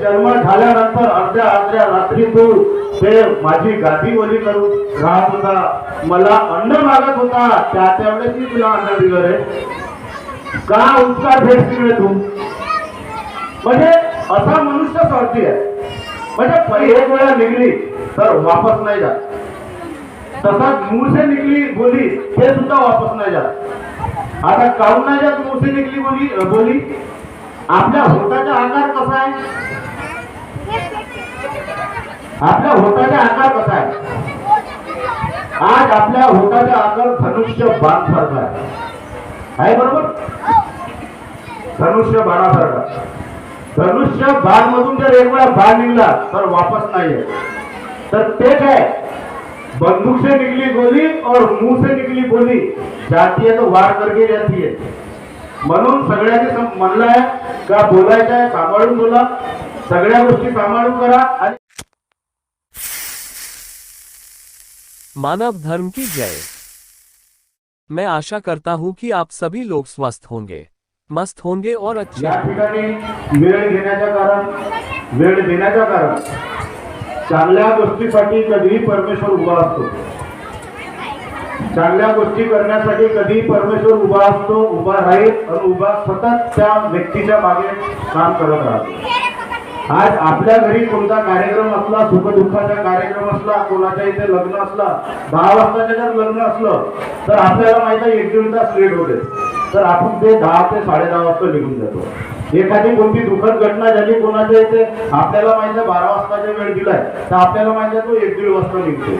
जन्म झाल्यानंतर अर्ध्या अर्ध्या रात्री तू ते माझी गादी ओली करून राहत होता. मला अन्न मागत होता. त्या त्यावेळेस मी तुला अन्न दिलं रे. का उपकार फेडतील रे तू? म्हणजे असा मनुष्य स्वार्थी आहे. म्हणजे पै- एक वेळा निघली तर वापस नाही जात. तसाच मुंह निघली बोली हे सुद्धा वापस नाही जात. आता काऊन नाही जात मुंह निघली बोली बोली? आपल्या होताचा आकार कसा आहे? आपल्या होताचा आकार कसा आहे? आज आपल्या होताचा आकार धनुष्य बाण सारखा आहे. बरोबर? धनुष्य बाणासारखा धनुष्य बाण मधून जर एक वेळा बाण निघला तर वापस नाहीये. तर ते काय बंदूक से निकली गोली और मुंह से निकली गोली. जाती है तो वार करके जाती है म्हणून सगळ्यांनी सम- म्हणलं का बोलायचं आहे सांभाळून बोला. सगळ्या गोष्टी सांभाळून करा आणि मानव धर्म की जय। मैं आशा करता हूँ कि आप सभी लोग स्वस्थ होंगे। मस्त होंगे और अच्छे या ठिकाणी वेळ घेण्याचं कारण वेळ कारण चांगल्या गोष्टीसाठी कधीही परमेश्वर उभा असतो। चांगल्या गोष्टी करण्यासाठी कधी परमेश्वर उभा असतो उभा राहील आणि उभा सतत त्या व्यक्तीच्या मागे काम करत राहतो. आज आपल्या घरी कोणता कार्यक्रम असला सुखदुःखाचा कार्यक्रम असला कोणाच्या इथे लग्न असला दहा वाजताच्या जर लग्न असलं तर आपल्याला माहीत आहे एक दोन तास लेट होते. तर आपण ते दहा ते साडे दहा वाजता निघून जातो. एखादी कोणती दुःखद घटना झाली कोणाच्या इथे आपल्याला माहिती आहे बारा वाजताचा वेळ दिलाय तर आपल्याला माहिती आहे तो एक दीड वाजता निघतो.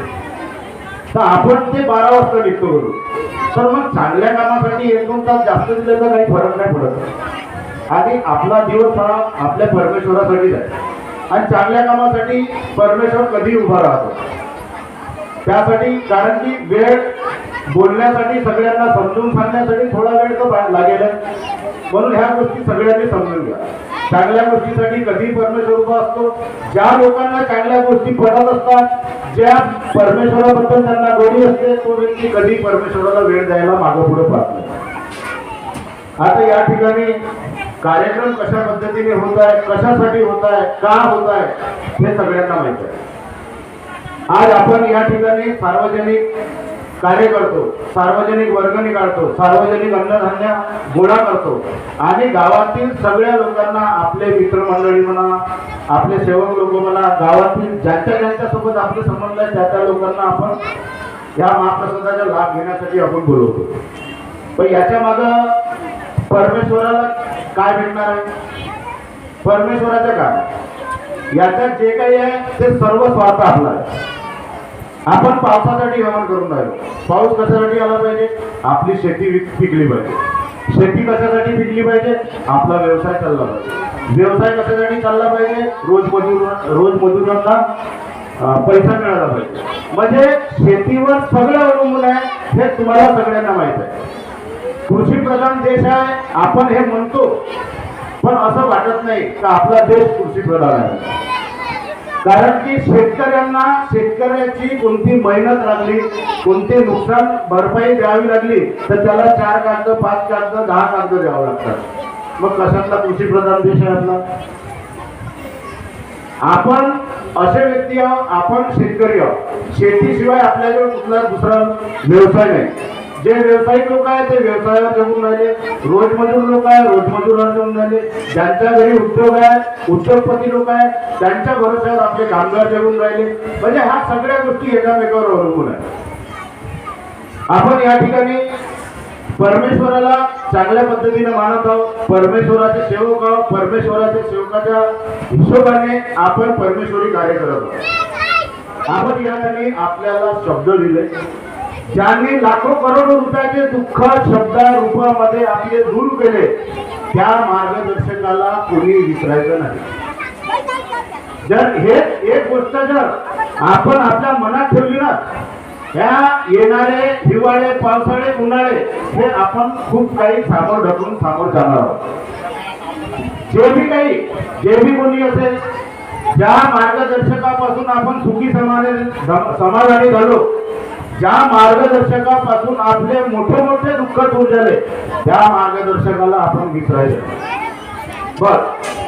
तर आपण ते बारा वाजता निघतो करू. तर मग चांगल्या कामासाठी एक दोन तास जास्त दिले तर काही फरक नाही पडत. आणि आपला दिवस हा आपल्या परमेश्वरासाठीच आहे आणि चांगल्या कामासाठी परमेश्वर कधी उभा राहतो. त्यासाठी कारण की वेळ बोलण्यासाठी सगळ्यांना समजून सांगण्यासाठी थोडा वेळ तर लागेल म्हणून ह्या गोष्टी सगळ्यांनी समजून घ्या. चांगल्या गोष्टीसाठी कधी परमेश्वर उभा असतो. ज्या लोकांना चांगल्या गोष्टी पडत असतात ज्या परमेश्वराबद्दल त्यांना गोडी असते तो व्यक्ती कधी परमेश्वराला वेळ द्यायला मागं पुढे पाहत नाही. आता या ठिकाणी कार्यक्रम कशा पद्धतीने होत आहे कशासाठी होत आहे का होत आहे हे सगळ्यांना माहीत आहे. आज आपण या ठिकाणी सार्वजनिक कार्य करतो. सार्वजनिक वर्गणी काढतो सार्वजनिक अन्नधान्य गोळा करतो. आणि गावातील सगळ्या लोकांना आपले मित्रमंडळी म्हणा आपले सेवक लोक म्हणा गावातील ज्यांच्या ज्यांच्यासोबत आपले संबंध आहेत त्या त्या लोकांना आपण या महाप्रसादाचा लाभ घेण्यासाठी आपण बोलवतो. पण याच्या माग परमेश्वराला काय भेटणार आहे? परमेश्वराचं काय? याच्यात जे काही आहे ते सर्व स्वार्थ आपला आहे. आपण पावसासाठी हवन करून राहिलो. पाऊस कशासाठी आला पाहिजे? आपली शेती पिकली पाहिजे. शेती कशासाठी पिकली पाहिजे? आपला व्यवसाय चालला पाहिजे. व्यवसाय कशासाठी चालला पाहिजे? रोज मजूर रोज मजुरांना पैसा मिळाला पाहिजे. म्हणजे शेतीवर सगळं अवलंबून आहे हे तुम्हाला सगळ्यांना माहीत आहे. कृषी प्रधान देश आहे आपण हे म्हणतो. पण असं वाटत नाही का आपला देश कृषी प्रधान आहे. कारण की शेतकऱ्यांना शेतकऱ्याची कोणती मेहनत लागली कोणती नुकसान भरपाई द्यावी लागली तर त्याला चार कागद पाच कागद दहा कागद द्यावं लागतात. मग कशातला कृषी प्रधान देश आहे आपला? आपण असे व्यक्ती आहोत आपण शेतकरी आहोत. शेतीशिवाय आपल्याजवळ कुठला दुसरा व्यवसाय नाही. जे व्यावसायिक लोक आहेत ते व्यवसायात जगून राहिले. रोजमजूर लोक आहे रोजमजुरावर जगून राहिले. ज्यांच्या घरी उद्योग आहे उद्योगपती लोक आहे त्यांच्या भरोश्यावर आपले कामगार जगून राहिले. म्हणजे ह्या सगळ्या गोष्टी एकामेकावर अवलंबून आहे आपण या ठिकाणी परमेश्वराला चांगल्या पद्धतीने मानत आहोत. परमेश्वराचे सेवक आहोत. परमेश्वराच्या सेवकाच्या हिशोबाने आपण परमेश्वरी कार्य करत आहोत. आपण या ठिकाणी आपल्याला शब्द दिले. ज्यांनी लाखो करोडो रुपयाचे दुःख शब्द रूपामध्ये आपले दूर केले त्या मार्गदर्शकाला कोणी विसरायचं नाही. जर हे एक गोष्ट जर आपण आपल्या मनात ठेवली ना या येणारे हिवाळे पावसाळे उन्हाळे हे आपण खूप काही सामोर ढकलून सामोर जाणार आहोत. जे बी काही जे बी कोणी असेल ज्या मार्गदर्शकापासून आपण सुखी समाधानी समाधानी झालो ज्या मार्गदर्शकापासून आपले मोठे मोठे दुःख दूर झाले त्या मार्गदर्शकाला आपण विसरायचं. बर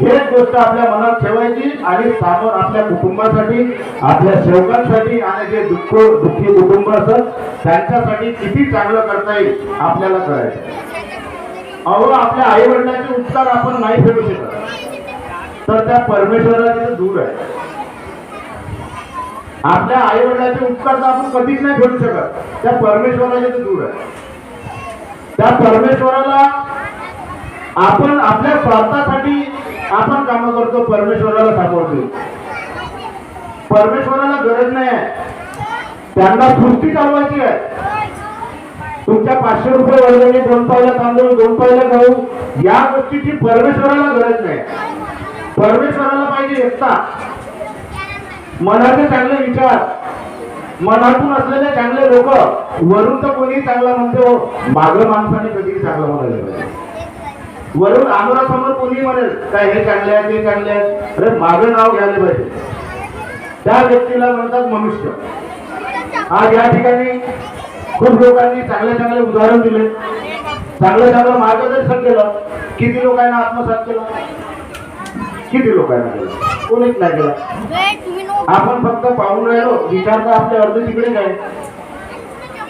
हेच गोष्ट आपल्या मनात ठेवायची आणि सामोर आपल्या कुटुंबासाठी आपल्या सेवकांसाठी आणि जे दुःख दुःखी कुटुंब असत त्यांच्यासाठी किती चांगलं करता येईल आपल्याला करायचं अहो आपल्या आई वडिलांचे उपचार आपण नाही फेडू शकत. तर त्या परमेश्वराचे दूर आहे. आपल्या आई वडिलांचे उपकार तर आपण कधीच नाही फेडू शकत. त्या परमेश्वराचे तर दूर आहे. त्या परमेश्वराला आपण आपल्या स्वार्थासाठी आपण काम करतो परमेश्वराला सापडतो. परमेश्वराला गरज नाही आहे. त्यांना सृष्टी चालवायची आहे. तुमच्या पाचशे रुपये वर्गणी दोन पाहिला तांदूळ दोन पायला गहू या गोष्टीची परमेश्वराला गरज नाही. परमेश्वराला पाहिजे एकता. मनाचे चांगले विचार मनातून असलेले चांगले लोक वरून तर कोणी चांगला म्हणते हो. मागं माणसाने कधीही चांगलं म्हणायला पाहिजे वरून आमोरासमोर कोणी म्हणेल काय हे चांगले आहे ते चांगले आहेत? अरे मागं नाव घ्यायला पाहिजे. त्या व्यक्तीला म्हणतात मनुष्य. आज या ठिकाणी खूप लोकांनी चांगले चांगले उदाहरण दिले. चांगलं चांगलं मार्गदर्शन केलं. किती लोकांना आत्मसात केलं? किती लोकांना केलं? कोणीच नाही केलं. आपण फक्त पाहून राहिलो विचार तर आपले अर्ध तिकडे काय?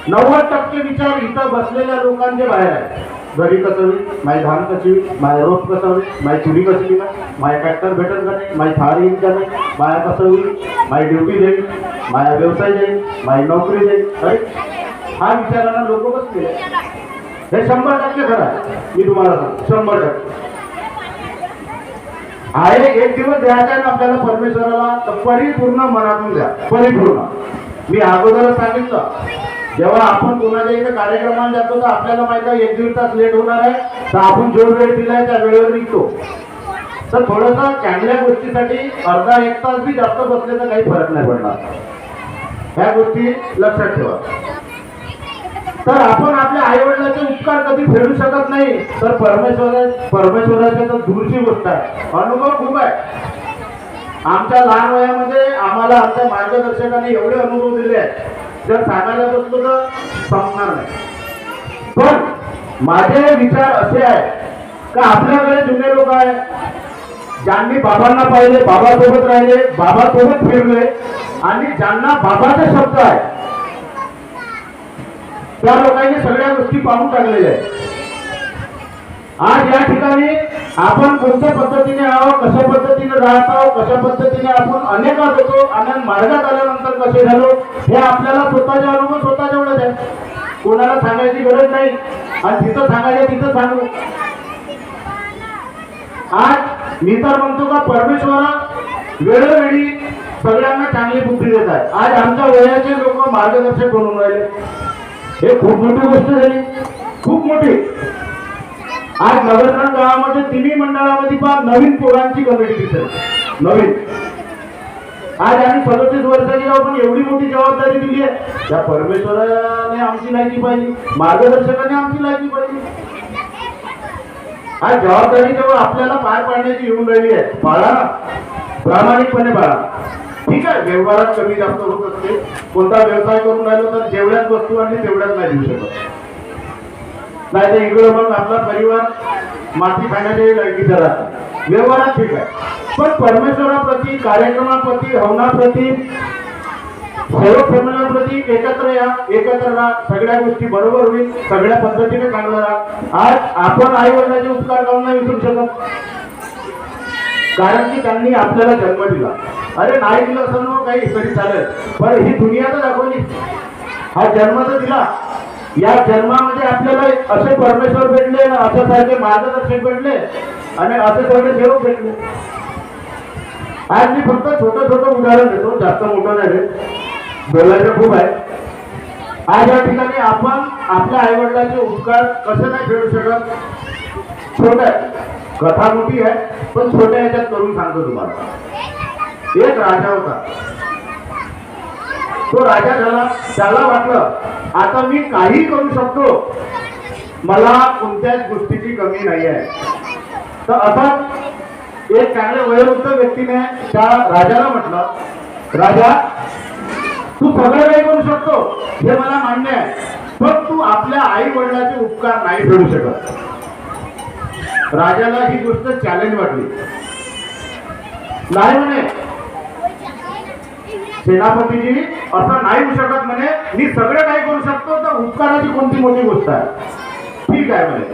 नव्वद टक्के विचार इथं बसलेल्या लोकांचे बाहेर आहे घरी कसं होईल? माय धान कशी होईल? माय रोप कसं होईल? माय चुरी कशी येईल माय ट्रॅक्टर भेटेल का नाही? माय थार येईल का नाही? माया कसं होईल? माय ड्युटी जाईल माया व्यवसाय जाईल माय नोकरी जाईल अरे हा विचारांना लोक बसले हे शंभर टक्के खरं आहे. मी तुम्हाला सांगतो शंभर टक्के. आहे एक दिवस द्यायचा आहे ना आपल्याला परमेश्वराला तर परिपूर्ण मनातून द्या. परिपूर्ण. मी अगोदरच सांगितलं जेव्हा आपण कोणाच्या इथे कार्यक्रमाला जातो तर आपल्याला माहिती आहे एक दीड तास लेट होणार आहे तर आपण जो वेळ दिलाय त्या वेळेवर निघतो. तर थोडस चांगल्या गोष्टीसाठी अर्धा एक तास बी जास्त बसले तर काही फरक नाही पडणार. ह्या गोष्टी लक्षात ठेवा. तर आपण आपल्या आई वडिलांचे उपकार कधी फेडू शकत नाही. तर परमेश्वर परमेश्वराच्या तर दूरची गोष्ट आहे. अनुभव खूप आहे. आमच्या लहान वयामध्ये आम्हाला आमच्या मार्गदर्शकाने एवढे अनुभव दिले आहेत. जर सांगायला बसलो तर संपणार नाही. पण माझे विचार असे आहे का आपल्याकडे जुने लोक आहेत. ज्यांनी बाबांना पाहिले बाबासोबत राहिले बाबासोबत फिरले आणि ज्यांना बाबाचे शब्द आहे त्या लोकांनी सगळ्या गोष्टी पाहून टाकलेल्या आहेत. आज या ठिकाणी आपण कोणत्या पद्धतीने आहोत कशा पद्धतीने राहत आहोत कशा पद्धतीने आपण अनेकात होतो अनेक मार्गात आल्यानंतर कसे झालो हे आपल्याला स्वतःच्या अनुभव स्वतः आहे. कोणाला सांगायची गरज नाही. आणि तिथं सांगायचं तिथं सांगू. आज मी तर म्हणतो का परमेश्वरा वेळोवेळी सगळ्यांना चांगली बुद्धी देत आहे. आज आमच्या वयाचे लोक मार्गदर्शक बनून राहिले. हे खूप मोठी गोष्ट झाली. खूप मोठी. आज नगरनाथ गावामध्ये तिन्ही मंडळामध्ये पहा नवीन पोरांची कमिटी दिसत. नवीन. आज आम्ही पदतीस वर्षाची आहोत पण एवढी मोठी जबाबदारी दिली आहे. त्या परमेश्वराने आमची लायकी पाहिजे मार्गदर्शकाने आमची लायकी पाहिजे आज जबाबदारी जेव्हा आपल्याला पार पाडण्याची येऊन राहिली आहे. पाळा प्रामाणिकपणे पाळा. ठीक आहे व्यवहारात कमी जास्त होत असते. कोणता व्यवसाय करून राहिलो तर जेवढ्याच वस्तू आणली तेवढ्याच नाही देऊ शकत. नाही तर इकडे मग आपला परिवार माती खाण्याच्या लायकीचा राहतो व्यवहारात ठीक आहे. पण परमेश्वराप्रती कार्यक्रमाप्रती हवनाप्रती सर्व प्रमाणाप्रती एकत्र या एकत्र राहा. सगळ्या गोष्टी बरोबर होईल. सगळ्या पद्धतीने चांगलं राहा. आज आपण आई वडिलांचे उपकार करून नाही विसरू शकत? कारण की त्यांनी आपल्याला जन्म दिला. अरे नाही दिलं असं ना काही तरी चालेल. पण ही दुनिया तर दाखवली. हा जन्म तर दिला. या जन्मामध्ये आपल्याला असे परमेश्वर भेटले ना असे सारखे मार्गदर्शक भेटले आणि असे सगळे देव भेटले. आज मी फक्त छोटं छोटं उदाहरण देतो जास्त मोठं नाही बोलायचं खूप आहे. आज या ठिकाणी आपण आपल्या आईवडिलांचे उपकार कसे नाही फेडू शकत? छोट आहे. कथा मोठी आहे पण छोट्या ह्याच्यात करून सांगतो तुम्हाला. एक राजा होता. तो राजा झाला. त्याला वाटलं आता मी काही करू शकतो. मला कोणत्याच गोष्टीची कमी नाही आहे तर असाच एक चांगल्या वयोवृद्ध व्यक्तीने त्या राजाला म्हटलं राजा तू सगळं काही करू शकतो. हे मला मान्य आहे. पण तू आपल्या आई वडिलाचे उपकार नाही फेडू शकत. राजाला ही गोष्ट चॅलेंज वाटली. नाही म्हणे. सेनापतीजी असं नाही होऊ शकत म्हणे. मी सगळं काही करू शकतो तर उपकाराची कोणती मोठी गोष्ट आहे? ठीक आहे म्हणे.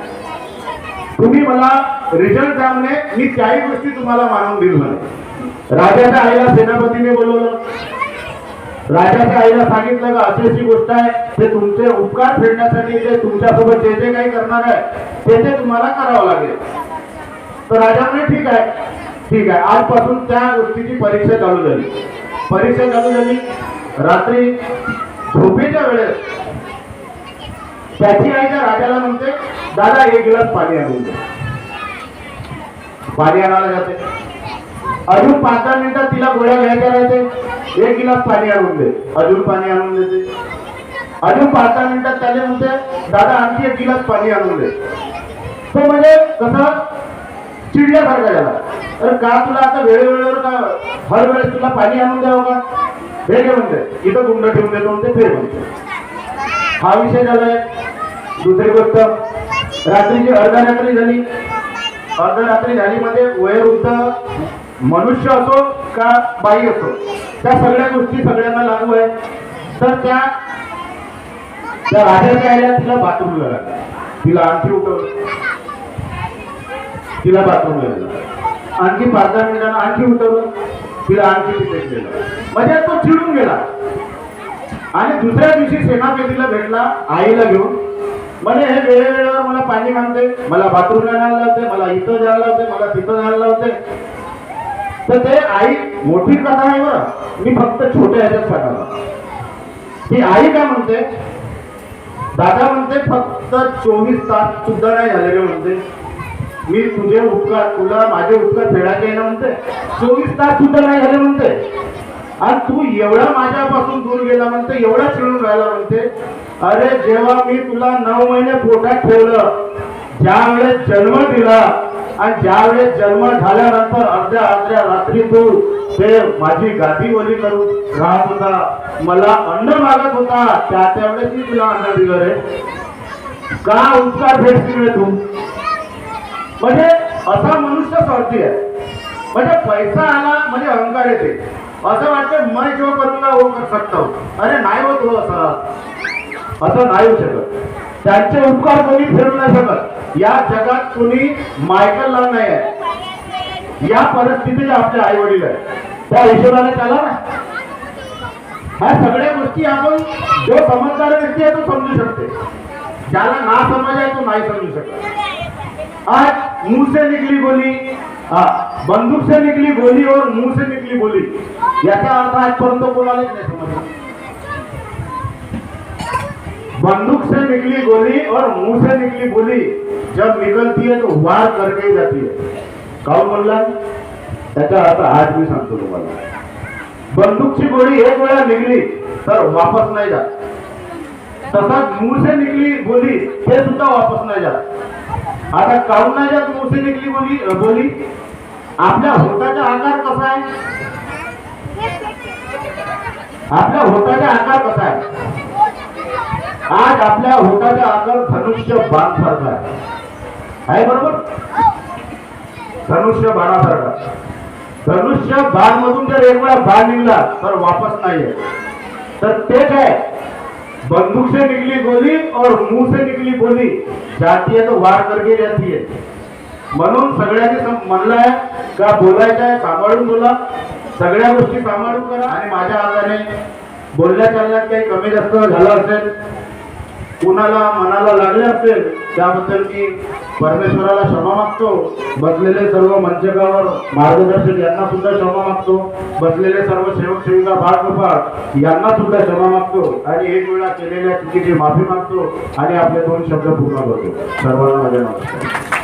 तुम्ही मला रिझल्ट द्या म्हणे. मी त्याही गोष्टी तुम्हाला मानून देईल म्हणे. राजाच्या आईला सेनापतीने बोलवलं. राजाच्या आईला सांगितलं का अशी अशी गोष्ट आहे. ते तुमचे उपकार फेडण्यासाठी जे तुमच्यासोबत जे जे काही करणार आहे ते ते तुम्हाला करावं लागेल. तर राजा म्हणे ठीक आहे ठीक आहे. आजपासून त्या गोष्टीची परीक्षा चालू झाली. परीक्षा चालू झाली. रात्री झोपेच्या वेळेस त्याची आई त्या राजाला म्हणते दादा एक गिलास पाणी आणून दे. पाणी आणायला जाते. अजून पाच दहा मिनिटात तिला गोळ्या घ्यायच्या राहते एक गिलास पाणी आणून दे. अजून पाणी आणून देते. अजून पाच दहा मिनिटात त्याला म्हणते दादा आणखी एक गिलास पाणी आणून दे. तो म्हणजे कसं? चिडल्यासारखा झाला. अरे का तुला आता वेळेवेळेवर का हर वेळेस तुला पाणी आणून द्यावं का? हे घेऊन म्हणते. इथं गुंड ठेवून देतो म्हणते फेर म्हणते. हा विषय झालाय. दुसरी गोष्ट रात्रीची अर्धरात्री झाली. अर्धरात्री झाली मध्ये वयोवृद्ध मनुष्य असो का बाई असो त्या सगळ्या गोष्टी सगळ्यांना लागू आहे. तर त्या त्या राजाच्या आईला तिला बाथरूमला लागला. तिला आणखी उठवलं. तिला बाथरूमला गेला आणखी पाच दहा मिनिटांना आणखी उठवलं तिला आणखी तिथे गेलं म्हणजे तो चिडून गेला. आणि दुसऱ्या दिवशी सेनापतीला भेटला आईला घेऊन. म्हणे हे वेळेवेळेवर मला पाणी मागते मला बाथरूमला जायला लावते. मला इथं जायला लावते. मला तिथं जायला लावते. तर ते आई मोठी कथा आहे बरं. मी फक्त छोट्या ह्याच्यात सांगायला ती आई काय म्हणते? दादा म्हणते फक्त चोवीस तास सुद्धा नाही झालेले म्हणते. मी तुझे उपकार तुला माझे उपकार फेडायचे ना म्हणते. चोवीस तास सुद्धा नाही झाले म्हणते. आणि तू एवढा माझ्यापासून दूर गेला म्हणते. एवढा चिडून राहिला म्हणते. अरे जेव्हा मी तुला नऊ महिने पोटात ठेवलं ज्या वेळेस जन्म दिला आणि ज्यावेळेस जन्म झाल्यानंतर अर्ध्या अर्ध्या रात्री तू ते माझी गादी वली करून राहत होता. मला अन्न मागत होता. त्या त्यावेळेस मी तुला अन्न दिलं रे. का उपकार भेटतील रे तू? म्हणजे असा मनुष्य स्वार्थी आहे. म्हणजे पैसा आला म्हणजे अहंकार येते. असं वाटतं मैं जो करूंगा वो कर सकता हूं अरे नाही होत हो असं. असं नाही होऊ शकत. त्यांचे उपकार कोणी फिरू नाही शकत. या जगात कोणी मायकल लॉ नाही आहे. या परिस्थितीत आपले आई वडील आहे त्या हिशोबाने त्याला ना. ह्या सगळ्या गोष्टी आपण जो समजदार व्यक्ती आहे तो समजू शकते. ज्याला ना समज आहे तो नाही समजू शकत. आज मुंह से निकली बोली. हा बंदूक से निकली गोली और मुंह से निकली बोली. याचा अर्थ आजपर्यंत कोणालाच नाही समजला बंदूक से निकली गोली और मुंह से निकली गोली जब निकलती है तो वार करके ही जाती है। काऊन म्हणला त्याचा अर्थ आज मी सांगतो हो तुम्हाला बंदूकची गोळी एक वेळा निघली तर वापस नाही जात तसाच मुंह से निकली गोली हे सुद्धा वापस नाही जात आता काऊन नाही जात मुंह से निकली गोली गोली आपल्या होताचा आकार कसा आहे आपल्या होताचा आकार कसा आहे आज आपल्या होताच्या आकार धनुष्य बाण सारखा आहे. बरोबर? धनुष्य बाणासारखा धनुष्य बाण मधून जर एक वेळा बाण निघला तर वापस नाही तर ते काय बंदूक से निकली गोली और मुंह से निकली गोली जाती है तो वार करके जाती है. म्हणून सगळ्यांनी सम- म्हणलं आहे का बोलायचं आहे सांभाळून बोला. सगळ्या गोष्टी सांभाळून करा. आणि माझ्या हाताने बोलण्या चालण्यात काही कमी जास्त झालं असेल कुणाला मनाला लागले असेल त्याबद्दल मी परमेश्वराला क्षमा मागतो. बसलेले सर्व मंचकावर मार्गदर्शक यांना सुद्धा क्षमा मागतो. बसलेले सर्व सेवक सेविका बाळ यांना सुद्धा क्षमा मागतो. आणि एक वेळा केलेल्या चुकीची माफी मागतो. आणि आपले दोन शब्द पूर्ण करतो. सर्वांना माझ्या नमस्कार.